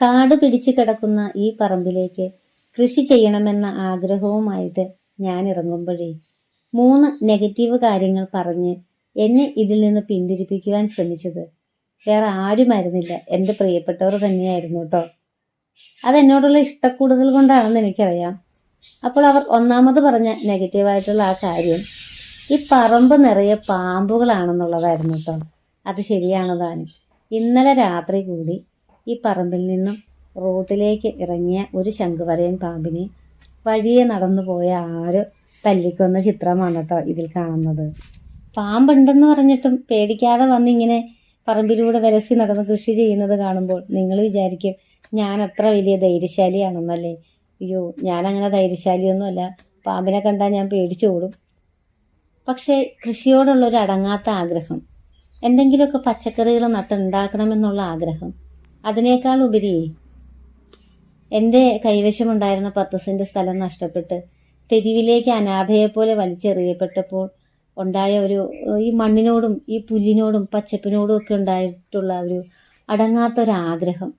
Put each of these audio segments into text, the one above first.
കാട് പിടിച്ചു കിടക്കുന്ന ഈ പറമ്പിലേക്ക് കൃഷി ചെയ്യണമെന്ന ആഗ്രഹവുമായിട്ട് ഞാൻ ഇറങ്ങുമ്പോഴേ മൂന്ന് നെഗറ്റീവ് കാര്യങ്ങൾ പറഞ്ഞ് എന്നെ ഇതിൽ നിന്ന് പിന്തിരിപ്പിക്കുവാൻ ശ്രമിച്ചത്. വേറെ ആരുമായിരുന്നില്ല. എന്റെ പ്രിയപ്പെട്ടവർ തന്നെയായിരുന്നു കേട്ടോ അതെന്നോടുള്ള ഇഷ്ടക്കൂടുതൽ കൊണ്ടാണെന്ന് എനിക്കറിയാം. അപ്പോൾ അവർ ഒന്നാമത് പറഞ്ഞ നെഗറ്റീവായിട്ടുള്ള ആ കാര്യം ഈ പറമ്പ് നിറയെ പാമ്പുകളാണെന്നുള്ളതായിരുന്നു കേട്ടോ അത് ശരിയാണ് താനും. ഇന്നലെ രാത്രി കൂടി ഈ പറമ്പിൽ നിന്നും റോഡിലേക്ക് ഇറങ്ങിയ ഒരു ശംഖുവരയൻ പാമ്പിനെ വഴിയെ നടന്നു പോയ ആരോ തല്ലിക്കൊന്ന ചിത്രമാണ് കേട്ടോ ഇതിൽ കാണുന്നത്. പാമ്പുണ്ടെന്ന് പറഞ്ഞിട്ടും പേടിക്കാതെ വന്നിങ്ങനെ പറമ്പിലൂടെ വിലസി നടന്ന് കൃഷി ചെയ്യുന്നത് കാണുമ്പോൾ നിങ്ങൾ വിചാരിക്കും ഞാൻ അത്ര വലിയ ധൈര്യശാലിയാണെന്നല്ലേ. അയ്യോ ഞാനങ്ങനെ ധൈര്യശാലിയൊന്നുമല്ല. പാമ്പിനെ കണ്ടാൽ ഞാൻ പേടിച്ചോടും പക്ഷേ കൃഷിയോടുള്ള ഒരു അടങ്ങാത്ത ആഗ്രഹം എന്തെങ്കിലുമൊക്കെ പച്ചക്കറികൾ നട്ടുണ്ടാക്കണമെന്നുള്ള ആഗ്രഹം അതിനേക്കാൾ ഉപരി എന്റെ കൈവശമുണ്ടായിരുന്ന പത്ത് സെന്റ് സ്ഥലം നഷ്ടപ്പെട്ട് തെരുവിലേക്ക് അനാഥയെപ്പോലെ വലിച്ചെറിയപ്പെട്ടപ്പോൾ ഉണ്ടായ ഒരു ഈ മണ്ണിനോടും ഈ പുല്ലിനോടും പച്ചപ്പിനോടും ഒക്കെ ഉണ്ടായിട്ടുള്ള ഒരു അടങ്ങാത്തൊരാഗ്രഹം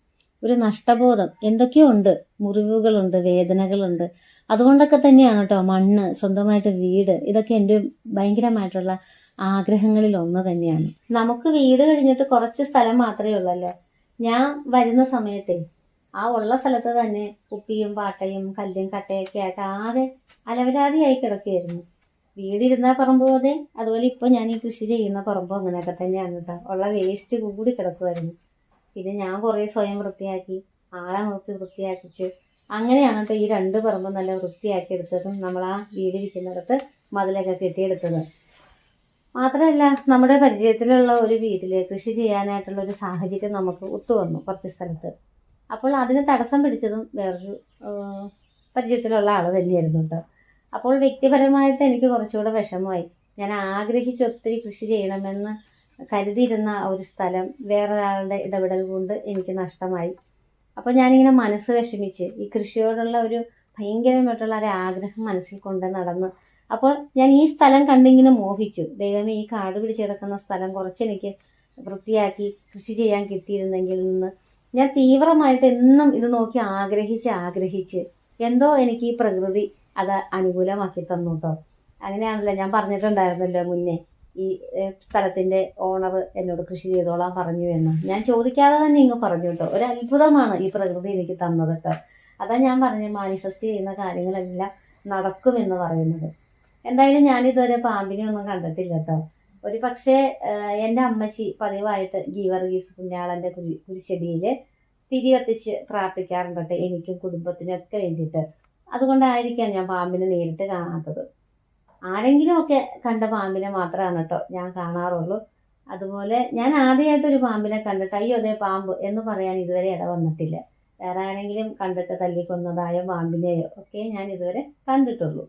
ഒരു നഷ്ടബോധം. എന്തൊക്കെയോ ഉണ്ട്. മുറിവുകളുണ്ട് വേദനകളുണ്ട്. അതുകൊണ്ടൊക്കെ തന്നെയാണ് കേട്ടോ മണ്ണ് സ്വന്തമായിട്ട് വീട് ഇതൊക്കെ എന്റെ ഭയങ്കരമായിട്ടുള്ള ആഗ്രഹങ്ങളിൽ ഒന്ന് തന്നെയാണ്. നമുക്ക് വീട് കഴിഞ്ഞിട്ട് കുറച്ച് സ്ഥലം മാത്രമേ ഉള്ളല്ലോ. ഞാൻ വരുന്ന സമയത്തെ ആ ഉള്ള സ്ഥലത്ത് തന്നെ ഉപ്പിയും പാട്ടയും കല്ലും കട്ടയൊക്കെ ആയിട്ട് ആകെ അലവരാതിയായി കിടക്കുകയായിരുന്നു. വീടിരുന്ന പറമ്പ് പോലെ അതുപോലെ ഇപ്പോൾ ഞാൻ ഈ കൃഷി ചെയ്യുന്ന പറമ്പ് അങ്ങനെയൊക്കെ തന്നെയാണ് കേട്ടോ. ഉള്ള വേസ്റ്റ് കൂടി കിടക്കുമായിരുന്നു പിന്നെ ഞാൻ കുറേ സ്വയം വൃത്തിയാക്കി ആളെ നിർത്തി വൃത്തിയാക്കിച്ച് അങ്ങനെയാണ് കേട്ടോ ഈ രണ്ട് പറമ്പ് നല്ല വൃത്തിയാക്കി എടുത്തതും നമ്മൾ ആ വീടിരിക്കുന്നിടത്ത് മതിലൊക്കെ കെട്ടിയെടുത്തത്. മാത്രമല്ല നമ്മുടെ പരിചയത്തിലുള്ള ഒരു വീട്ടിൽ കൃഷി ചെയ്യാനായിട്ടുള്ള ഒരു സാഹചര്യം നമുക്ക് ഒത്തുവന്നു കുറച്ച് സ്ഥലത്ത്. അപ്പോൾ അതിന് തടസ്സം പിടിച്ചതും വേറൊരു പരിചയത്തിലുള്ള ആൾ തന്നെയായിരുന്നു കേട്ടോ. അപ്പോൾ വ്യക്തിപരമായിട്ട് എനിക്ക് കുറച്ചുകൂടെ വിഷമമായി. ഞാൻ ആഗ്രഹിച്ച് ഒത്തിരി കൃഷി ചെയ്യണമെന്ന് കരുതിയിരുന്ന ഒരു സ്ഥലം വേറൊരാളുടെ ഇടപെടൽ കൊണ്ട് എനിക്ക് നഷ്ടമായി. അപ്പോൾ ഞാനിങ്ങനെ മനസ്സ് വിഷമിച്ച് ഈ കൃഷിയോടുള്ള ഒരു ഭയങ്കരമായിട്ടുള്ള ഒരു ആഗ്രഹം മനസ്സിൽ കൊണ്ട് നടന്ന് അപ്പോൾ ഞാൻ ഈ സ്ഥലം കണ്ടിങ്ങനെ മോഹിച്ചു. ദൈവമേ ഈ കാട് പിടിച്ച് കിടക്കുന്ന സ്ഥലം കുറച്ചെനിക്ക് വൃത്തിയാക്കി കൃഷി ചെയ്യാൻ കിട്ടിയിരുന്നെങ്കിൽ നിന്ന് ഞാൻ തീവ്രമായിട്ട് എന്നും ഇത് നോക്കി ആഗ്രഹിച്ച് ആഗ്രഹിച്ച് എന്തോ എനിക്ക് ഈ പ്രകൃതി അത് അനുകൂലമാക്കി തന്നു കേട്ടോ അങ്ങനെയാണല്ലോ ഞാൻ പറഞ്ഞിട്ടുണ്ടായിരുന്നല്ലോ മുന്നേ ഈ സ്ഥലത്തിന്റെ ഓണർ എന്നോട് കൃഷി ചെയ്തോളാൻ പറഞ്ഞു എന്ന്. ഞാൻ ചോദിക്കാതെ തന്നെ ഇങ്ങ് പറഞ്ഞു കേട്ടോ ഒരു അത്ഭുതമാണ് ഈ പ്രകൃതി എനിക്ക് തന്നത് കേട്ടോ അതാ ഞാൻ പറഞ്ഞ മാനിഫെസ്റ്റ് ചെയ്യുന്ന കാര്യങ്ങളെല്ലാം നടക്കുമെന്ന് പറയുന്നത്. എന്തായാലും ഞാൻ ഇതുവരെ പാമ്പിനെ ഒന്നും കണ്ടിട്ടില്ല കേട്ടോ ഒരു പക്ഷേ എന്റെ അമ്മച്ചി പതിവായിട്ട് ഗീവർഗീസ് കുഞ്ഞാളന്റെ കുരി കുരിശടിയിൽ തിരി കത്തിച്ച് പ്രാർത്ഥിക്കാറുണ്ട് എനിക്കും കുടുംബത്തിനൊക്കെ വേണ്ടിയിട്ട്. അതുകൊണ്ടായിരിക്കാം ഞാൻ പാമ്പിനെ നേരിട്ട് കാണാത്തത്. ആരെങ്കിലും ഒക്കെ കണ്ട പാമ്പിനെ മാത്രമാണ് കേട്ടോ ഞാൻ കാണാറുള്ളൂ. അതുപോലെ ഞാൻ ആദ്യമായിട്ട് ഒരു പാമ്പിനെ കണ്ടിട്ട് അയ്യോ അതേ പാമ്പ് എന്ന് പറയാൻ ഇതുവരെ ഇട വന്നിട്ടില്ല. വേറെ ആരെങ്കിലും കണ്ടിട്ട് തല്ലിക്കൊന്നതായോ പാമ്പിനെയോ ഒക്കെ ഞാൻ ഇതുവരെ കണ്ടിട്ടുള്ളൂ.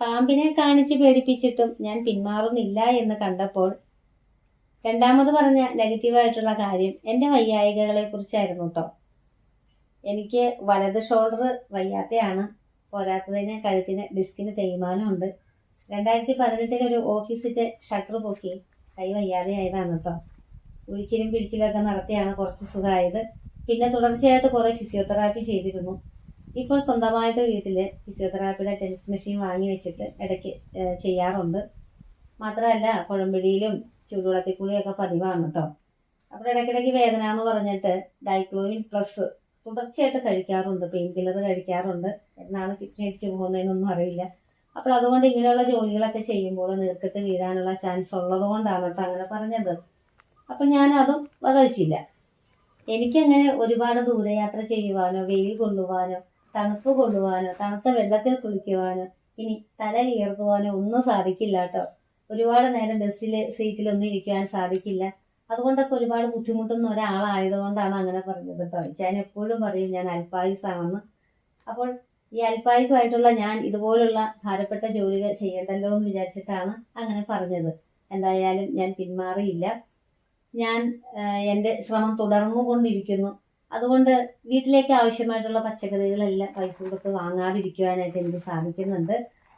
പാമ്പിനെ കാണിച്ച് പേടിപ്പിച്ചിട്ടും ഞാൻ പിന്മാറുന്നില്ല എന്ന് കണ്ടപ്പോൾ രണ്ടാമത് പറഞ്ഞ നെഗറ്റീവായിട്ടുള്ള കാര്യം എന്റെ വയ്യായികകളെ കുറിച്ചായിരുന്നു കേട്ടോ എനിക്ക് വലത് ഷോൾഡർ വയ്യാത്തയാണ്. പോരാത്തതിന് കഴുത്തിന് ഡിസ്കിന് തേയ്മാനമുണ്ട്. രണ്ടായിരത്തി പതിനെട്ടിൽ ഒരു ഓഫീസിന്റെ ഷട്ടർ പൊക്കി കൈ വയ്യാതെ ആയതാണ് കേട്ടോ ഉഴിച്ചിലും പിടിച്ചിലൊക്കെ നടത്തിയാണ് കുറച്ച് സുഖമായത്. പിന്നെ തുടർച്ചയായിട്ട് കുറേ ഫിസിയോതെറാപ്പി ചെയ്തിരുന്നു. ഇപ്പോൾ സ്വന്തമായിട്ട് വീട്ടിൽ ഫിസിയോതെറാപ്പിയുടെ ടെൻസ് മെഷീൻ വാങ്ങി വെച്ചിട്ട് ഇടയ്ക്ക് ചെയ്യാറുണ്ട്. മാത്രമല്ല കുഴമ്പിടിയിലും ചൂടുവെള്ളത്തിൽ കുളിയൊക്കെ പതിവാണ് കേട്ടോ. അപ്പോൾ ഇടയ്ക്കിടയ്ക്ക് വേദന എന്ന് പറഞ്ഞിട്ട് ഡൈക്ലോവിൻ പ്ലസ് തുടർച്ചയായിട്ട് കഴിക്കാറുണ്ട് പെയിൻ കില്ലർ കഴിക്കാറുണ്ട്. എന്നാണ് കിഡ്നി അടിച്ചു പോകുന്നതെന്നൊന്നും അറിയില്ല. അപ്പോൾ അതുകൊണ്ട് ഇങ്ങനെയുള്ള ജോലികളൊക്കെ ചെയ്യുമ്പോൾ നീർക്കെട്ട് വീഴാനുള്ള ചാൻസ് ഉള്ളത് കൊണ്ടാണ് കേട്ടോ അങ്ങനെ പറഞ്ഞത്. അപ്പം ഞാൻ അതും വകവച്ചില്ല. എനിക്കങ്ങനെ ഒരുപാട് ദൂരയാത്ര ചെയ്യുവാനോ വെയിൽ കൊള്ളുവാനോ തണുപ്പ് കൊള്ളുവാനോ തണുത്ത വെള്ളത്തിൽ കുളിക്കുവാനോ ഇനി തല വിയർക്കുവാനോ ഒന്നും സാധിക്കില്ല കേട്ടോ. ഒരുപാട് നേരം ബസ്സിൽ സീറ്റിലൊന്നും ഇരിക്കുവാൻ സാധിക്കില്ല. അതുകൊണ്ടൊക്കെ ഒരുപാട് ബുദ്ധിമുട്ടുന്ന ഒരാളായതുകൊണ്ടാണ് അങ്ങനെ പറഞ്ഞത് കേട്ടോ. ഞാൻ എപ്പോഴും പറയും ഞാൻ അൽപായുസാണെന്ന് അപ്പോൾ ഈ അൽപായുസമായിട്ടുള്ള ഞാൻ ഇതുപോലുള്ള ഭാരപ്പെട്ട ജോലികൾ ചെയ്യണ്ടല്ലോ എന്ന് വിചാരിച്ചിട്ടാണ് അങ്ങനെ പറഞ്ഞത്. എന്തായാലും ഞാൻ പിന്മാറിയില്ല. ഞാൻ എന്റെ ശ്രമം തുടർന്നുകൊണ്ടിരിക്കുന്നു. അതുകൊണ്ട് വീട്ടിലേക്ക് ആവശ്യമായിട്ടുള്ള പച്ചക്കറികളെല്ലാം പൈസ കൊടുത്ത് വാങ്ങാതിരിക്കുവാനായിട്ട് എനിക്ക് സാധിക്കുന്നുണ്ട്.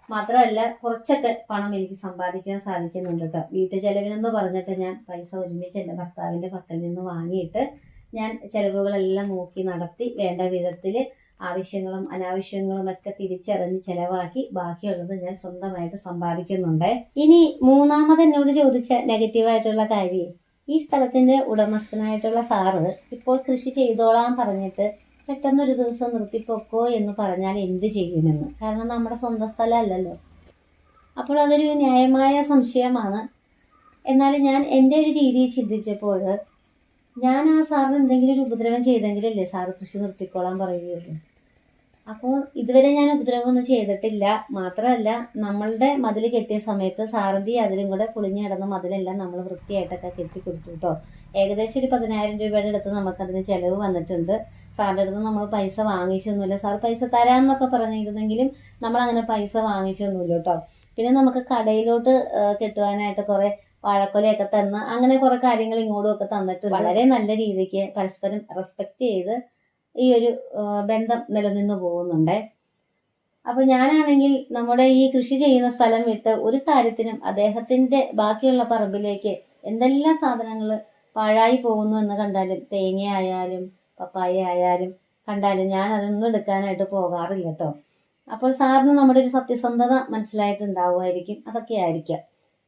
മാത്രമല്ല കുറച്ചൊക്കെ പണം എനിക്ക് സമ്പാദിക്കാൻ സാധിക്കുന്നുണ്ട് കേട്ടോ. വീട്ടു ചെലവിനെന്ന് പറഞ്ഞിട്ട് ഞാൻ പൈസ ഒരുമിച്ച് എന്റെ ഭർത്താവിന്റെ പക്കൽ നിന്ന് വാങ്ങിയിട്ട് ഞാൻ ചെലവുകളെല്ലാം നോക്കി നടത്തി വേണ്ട വിധത്തിൽ ആവശ്യങ്ങളും അനാവശ്യങ്ങളും ഒക്കെ തിരിച്ചറിഞ്ഞ് ചെലവാക്കി ബാക്കിയുള്ളത് ഞാൻ സ്വന്തമായിട്ട് സമ്പാദിക്കുന്നുണ്ട്. ഇനി മൂന്നാമത് എന്നോട് ചോദിച്ച നെഗറ്റീവായിട്ടുള്ള കാര്യം ഈ സ്ഥലത്തിന്റെ ഉടമസ്ഥനായിട്ടുള്ള സാറ് ഇപ്പോൾ കൃഷി ചെയ്തോളാൻ പറഞ്ഞിട്ട് പെട്ടെന്നൊരു ദിവസം നിർത്തിപ്പോക്കോ എന്ന് പറഞ്ഞാൽ എന്ത് ചെയ്യുമെന്ന്? കാരണം നമ്മുടെ സ്വന്തം സ്ഥലമല്ലല്ലോ. അപ്പോൾ അതൊരു ന്യായമായ സംശയമാണ്. എന്നാൽ ഞാൻ എന്റെ ഒരു രീതിയിൽ ചിന്തിച്ചപ്പോൾ ഞാൻ ആ സാറിന് എന്തെങ്കിലും ഒരു ഉപദ്രവം ചെയ്തെങ്കിലല്ലേ സാറ് കൃഷി നിർത്തിക്കോളാൻ പറയുകയുള്ളൂ. അപ്പോൾ ഇതുവരെ ഞാൻ ഉപദ്രവമൊന്നും ചെയ്തിട്ടില്ല. മാത്രമല്ല നമ്മളുടെ മതിൽ കെട്ടിയ സമയത്ത് സാറിന്റെ അതിലും കൂടെ പൊളിഞ്ഞു കിടന്ന മതിലെല്ലാം നമ്മൾ വൃത്തിയായിട്ടൊക്കെ കെട്ടി കൊടുത്തു കേട്ടോ. ഏകദേശം ഒരു പതിനായിരം രൂപയുടെ അടുത്ത് നമുക്കതിന് ചിലവ് വന്നിട്ടുണ്ട്. സാറിന്റെ അടുത്ത് നമ്മൾ പൈസ വാങ്ങിച്ചൊന്നുമില്ല. സാർ പൈസ തരാമെന്നൊക്കെ പറഞ്ഞിരുന്നെങ്കിലും നമ്മൾ അങ്ങനെ പൈസ വാങ്ങിച്ചൊന്നുമില്ല കേട്ടോ. പിന്നെ നമുക്ക് കടയിലോട്ട് കെട്ടുവാനായിട്ട് കുറെ വാഴക്കൊലയൊക്കെ തന്ന് അങ്ങനെ കുറെ കാര്യങ്ങൾ ഇങ്ങോട്ടും ഒക്കെ തന്നിട്ട് വളരെ നല്ല രീതിക്ക് പരസ്പരം റെസ്പെക്ട് ചെയ്ത് ഈ ഒരു ബന്ധം നിലനിന്ന് പോകുന്നുണ്ട്. അപ്പൊ ഞാനാണെങ്കിൽ നമ്മുടെ ഈ കൃഷി ചെയ്യുന്ന സ്ഥലം വിട്ട് ഒരു കാര്യത്തിനും അദ്ദേഹത്തിന്റെ ബാക്കിയുള്ള പറമ്പിലേക്ക് എന്തെല്ലാം സാധനങ്ങൾ പാഴായി പോകുന്നു എന്ന് കണ്ടാലും തേങ്ങ ആയാലും പപ്പായ ആയാലും കണ്ടാലും ഞാൻ അതൊന്നും എടുക്കാനായിട്ട് പോകാറില്ല കേട്ടോ. അപ്പോൾ സാറിന് നമ്മുടെ ഒരു സത്യസന്ധത മനസ്സിലായിട്ടുണ്ടാവുമായിരിക്കും. അതൊക്കെ ആയിരിക്കാം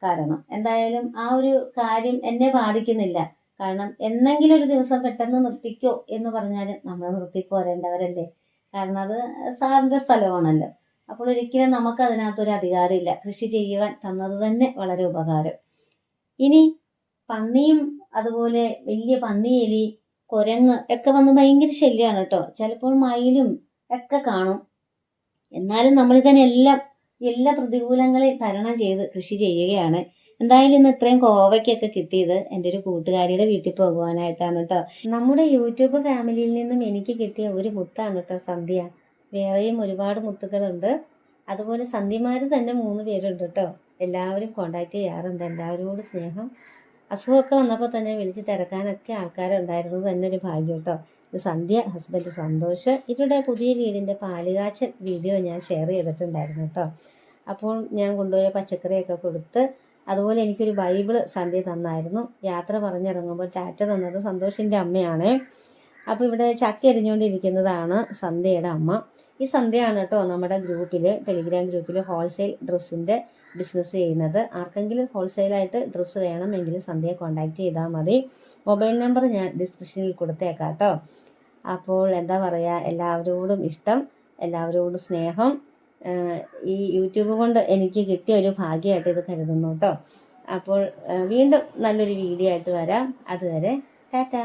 കാരണം. എന്തായാലും ആ ഒരു കാര്യം എന്നെ ബാധിക്കുന്നില്ല. കാരണം എന്നെങ്കിലും ഒരു ദിവസം പെട്ടെന്ന് നിർത്തിക്കോ എന്ന് പറഞ്ഞാൽ നമ്മൾ നിർത്തി പോരേണ്ടവരല്ലേ? കാരണം അത് സാറിന്റെ സ്ഥലമാണല്ലോ. അപ്പോൾ ഒരിക്കലും നമുക്ക് അതിനകത്തൊരു അധികാരമില്ല. കൃഷി ചെയ്യുവാൻ തന്നത് തന്നെ വളരെ ഉപകാരം. ഇനി പന്നിയും അതുപോലെ വലിയ പന്നിയെലി കുരങ്ങ് ഒക്കെ വന്ന് ഭയങ്കര ശല്യമാണ് കേട്ടോ. ചിലപ്പോൾ മയിലും ഒക്കെ കാണും. എന്നാലും നമ്മൾ ഇതിനെല്ലാം എല്ലാ പ്രതികൂലങ്ങളെയും തരണം ചെയ്ത് കൃഷി ചെയ്യുകയാണ്. എന്തായാലും ഇന്ന് ഇത്രയും കോവയ്ക്കൊക്കെ കിട്ടിയത് എന്റെ ഒരു കൂട്ടുകാരിയുടെ വീട്ടിൽ പോകുവാനായിട്ടാണ് കേട്ടോ നമ്മുടെ യൂട്യൂബ് ഫാമിലിയിൽ നിന്നും എനിക്ക് കിട്ടിയ ഒരു മുത്താണ് കേട്ടോ സന്ധ്യ. വേറെയും ഒരുപാട് മുത്തുകളുണ്ട്. അതുപോലെ സന്ധ്യമാർ തന്നെ മൂന്ന് പേരുണ്ട് കേട്ടോ എല്ലാവരും കോണ്ടാക്ട് ചെയ്യാറുണ്ട്. എല്ലാവരോട് സ്നേഹം. അസുഖമൊക്കെ വന്നപ്പോൾ തന്നെ വിളിച്ച് തിരക്കാനൊക്കെ ആൾക്കാരുണ്ടായിരുന്നു. തന്നെ ഒരു ഭാഗ്യം കേട്ടോ സന്ധ്യ ഹസ്ബൻഡ് സന്തോഷ്. ഇവരുടെ പുതിയ വീടിന്റെ പാലുകാച്ചൽ വീഡിയോ ഞാൻ ഷെയർ ചെയ്തിട്ടുണ്ടായിരുന്നു കേട്ടോ അപ്പോൾ ഞാൻ കൊണ്ടുപോയ പച്ചക്കറിയൊക്കെ കൊടുത്ത് അതുപോലെ എനിക്കൊരു ബൈബിൾ സന്ധ്യ തന്നായിരുന്നു. യാത്ര പറഞ്ഞിറങ്ങുമ്പോൾ ടാറ്റ തന്നത് സന്തോഷിന്റെ അമ്മയാണ്. അപ്പോൾ ഇവിടെ ചക്ക എരിഞ്ഞുകൊണ്ടിരിക്കുന്നതാണ് സന്ധ്യയുടെ അമ്മ. ഈ സന്ധ്യയാണ് കേട്ടോ നമ്മുടെ ഗ്രൂപ്പിൽ ടെലിഗ്രാം ഗ്രൂപ്പിൽ ഹോൾസെയിൽ ഡ്രസ്സിന്റെ ബിസിനസ് ചെയ്യുന്നത്. ആർക്കെങ്കിലും ഹോൾസെയിലായിട്ട് ഡ്രസ്സ് വേണമെങ്കിൽ സന്ധ്യയെ കോൺടാക്റ്റ് ചെയ്താൽ മതി. മൊബൈൽ നമ്പർ ഞാൻ ഡിസ്ക്രിപ്ഷനിൽ കൊടുത്തേക്കാം കേട്ടോ. അപ്പോൾ എന്താ പറയുക എല്ലാവരോടും ഇഷ്ടം എല്ലാവരോടും സ്നേഹം. ഈ യൂട്യൂബ് കൊണ്ട് എനിക്ക് കിട്ടിയ ഒരു ഭാഗ്യമായിട്ട് ഇത് കരുതുന്നു കേട്ടോ. അപ്പോൾ വീണ്ടും നല്ലൊരു വീഡിയോ ആയിട്ട് വരാം. അതുവരെ ടാറ്റാ.